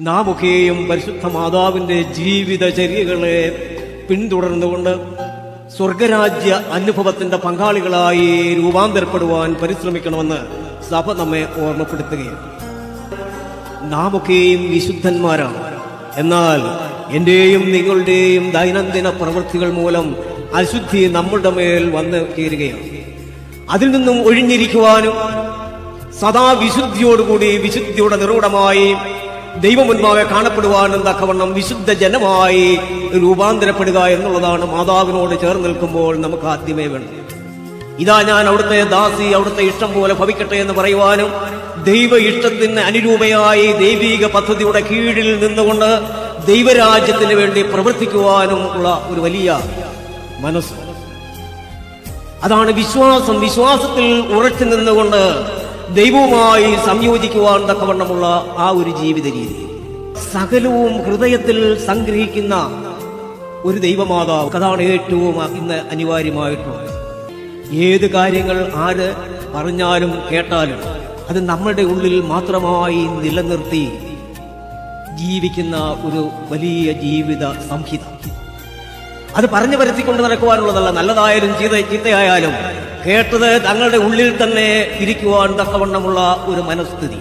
നാം ഒക്കെയും പരിശുദ്ധ മാതാവിന്റെ ജീവിതചര്യകളെ പിന്തുടർന്നുകൊണ്ട് സ്വർഗരാജ്യ അനുഭവത്തിന്റെ പങ്കാളികളായി രൂപാന്തരപ്പെടുവാൻ പരിശ്രമിക്കണമെന്ന് സഭ നമ്മെ ഓർമ്മപ്പെടുത്തുകയാണ്. നാം ഒക്കെയും വിശുദ്ധന്മാരാണ്. എന്നാൽ എന്റെയും നിങ്ങളുടെയും ദൈനംദിന പ്രവൃത്തികൾ മൂലം അശുദ്ധി നമ്മളുടെ മേൽ വന്ന് ചേരുകയാണ്. അതിൽ നിന്നും ഒഴിഞ്ഞിരിക്കുവാനും സദാ വിശുദ്ധിയോടുകൂടി വിശുദ്ധിയുടെ നിറൂഢമായി ദൈവമുൻപാകെ കാണപ്പെടുവാനും തക്കവണ്ണം വിശുദ്ധ ജനമായി രൂപാന്തരപ്പെടുക എന്നുള്ളതാണ് മാതാവിനോട് ചേർന്ന് നിൽക്കുമ്പോൾ നമുക്ക് ആദ്യമേ വേണം ഇതാ ഞാൻ അവിടുത്തെ ദാസി അവിടുത്തെ ഇഷ്ടം പോലെ ഭവിക്കട്ടെ എന്ന് പറയുവാനും ദൈവ ഇഷ്ടത്തിന് അനുരൂപയായി ദൈവിക പദ്ധതിയുടെ കീഴിൽ നിന്നുകൊണ്ട് ദൈവരാജ്യത്തിന് വേണ്ടി പ്രവർത്തിക്കുവാനും ഉള്ള ഒരു വലിയ മനസ്സ്. അതാണ് വിശ്വാസം. വിശ്വാസത്തിൽ ഉറച്ചു നിന്നുകൊണ്ട് ദൈവവുമായി സംയോജിക്കുവാൻ തക്കവണ്ണമുള്ള ആ ഒരു ജീവിത രീതി സകലവും ഹൃദയത്തിൽ സംഗ്രഹിക്കുന്ന ഒരു ദൈവമാതാവ് അതാണ് ഏറ്റവും ഇന്ന് അനിവാര്യമായിട്ടുള്ളത്. ഏത് കാര്യങ്ങൾ ആര് പറഞ്ഞാലും കേട്ടാലും അത് നമ്മുടെ ഉള്ളിൽ മാത്രമായി നിലനിർത്തി ജീവിക്കുന്ന ഒരു വലിയ ജീവിത സംഹിത. അത് പറഞ്ഞു വരുത്തിക്കൊണ്ട് നടക്കുവാനുള്ളതല്ല നല്ലതായാലും ചീത്ത ചീത്തയായാലും കേട്ടത് തങ്ങളുടെ ഉള്ളിൽ തന്നെ ഇരിക്കുവാൻ തക്കവണ്ണമുള്ള ഒരു മനസ്ഥിതി.